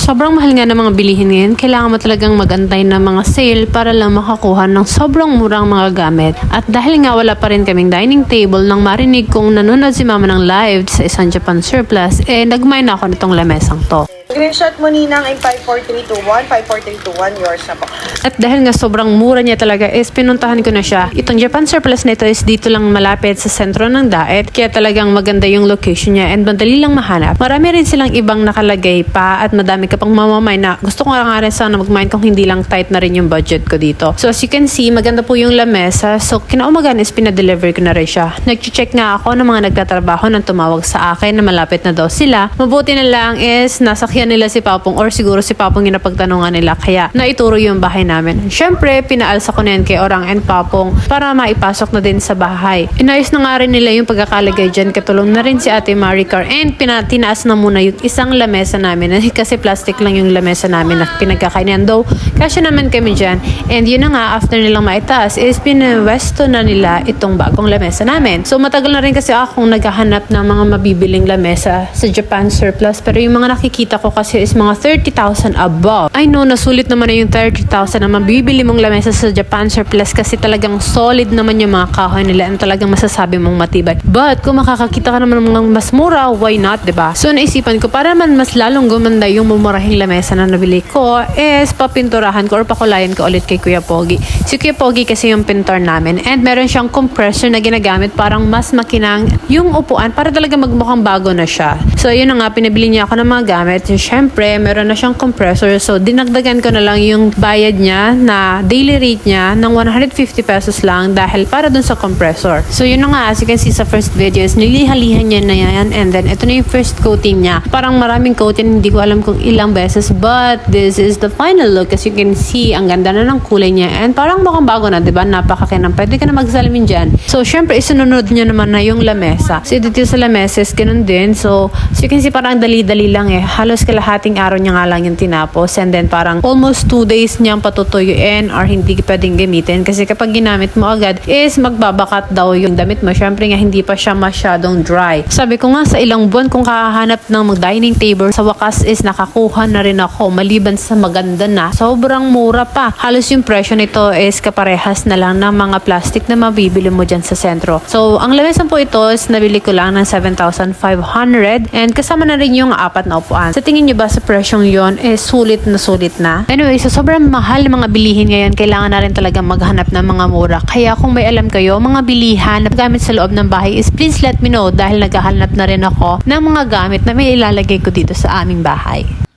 sobrang mahal nga ng mga bilihin ngayon, kailangan mo talagang magantay ng mga sale para lang makakuha ng sobrang murang mga gamit. At dahil nga wala pa rin kaming dining table nang marinig kong nanonood si mama ng live sa isang Japan surplus, eh nagmay na ako nitong lamesang to. Screenshot mo ninang ay 54321, 54321, yours na po. At dahil nga sobrang mura niya talaga is pinuntahan ko na siya. Itong Japan Surplus nito is dito lang malapit sa sentro ng Daet. Kaya talagang maganda yung location niya and madali lang mahanap. Marami rin silang ibang nakalagay pa at madami ka pang mamamay na gusto ko nga rin sana mag-mine kung hindi lang tight na rin yung budget ko dito. So as you can see, maganda po yung lamesa. So kinaumagan is pinadeliver ko na rin siya. Nag-check nga ako ng mga nagtatrabaho nang tumawag sa akin na malapit na daw sila. Mabuti na lang is nasakyan nila si Papong or siguro si Papong yung napagtanungan nila kaya naituro yung bahay namin. Siyempre, pinaalsa ko na yan kay Orang and Papong para maipasok na din sa bahay. Inayos na nga rin nila yung pagkakalagay dyan. Katulong na rin si Ate Maricar and pina, tinaas na muna yung isang lamesa namin kasi plastic lang yung lamesa namin na pinagkakainian. Though, kasya naman kami dyan. And yun na nga, after nilang maitaas is pinwesto na nila itong bagong lamesa namin. So, matagal na rin kasi akong naghahanap ng mga mabibiling lamesa sa Japan surplus. Pero yung mga nakikita ko kasi is mga 30,000 above. I know, nasulit naman na yung 30,000 na mabibili mong lamesa sa Japan surplus kasi talagang solid naman yung mga kahoy nila and talagang masasabi mong matibay. But, kung makakakita ka naman ng mas mura, why not, ba? So, naisipan ko, para naman mas lalong gumanda yung mumurahing lamesa na nabili ko, is papinturahan ko or pakulayan ko ulit kay Kuya Pogi. Si Kuya Pogi kasi yung pintor namin and meron siyang compressor na ginagamit parang mas makinang yung upuan para talaga magmukhang bago na siya. So, yun na nga, pinabili niya ako ng mga gamit. Siyempre, meron na siyang compressor. So, dinagdagan ko na lang yung bayad niya na daily rate niya ng 150 pesos lang dahil para dun sa compressor. So, yun na nga, as you can see sa first video is nilihalihan niya na yan and then ito na yung first coating niya. Parang maraming coating, hindi ko alam kung ilang beses but this is the final look. As you can see, ang ganda na ng kulay niya and parang mukhang bago na, di ba? Napakakinang. Pwede ka na magsalamin dyan. So, syempre, isununod niya naman na yung lamesa. So, dito sa lamesa is ganun din. So, so you can see parang dali-dali lang eh. Halos kalahating araw niya nga lang yung tinapos and then parang almost two days niyang patutuyuin or hindi pwedeng gamitin kasi kapag ginamit mo agad is magbabakat daw yung damit mo. Syempre nga hindi pa siya masyadong dry. Sabi ko nga sa ilang buwan kung kakahanap ng mag-dining table sa wakas is nakakuha na rin ako maliban sa maganda na. Sobrang mura pa. Halos yung presyo nito is kaparehas na lang ng mga plastic na mabibili mo dyan sa sentro. So, ang lamesan po ito is nabili ko lang ng 7,500 and kasama na rin yung apat na upuan. Sa tingin nyo ba sa presyong yon is sulit na sulit na? Anyway, sa sobrang mahal ng mga bilihin ngayon, kailangan na rin talaga maghanap ng mga mura. Kaya kung may alam kayo, mga bilihan na gamit sa loob ng bahay is please let me know dahil naghahanap na rin ako ng mga gamit na may ilalagay ko dito sa aming bahay.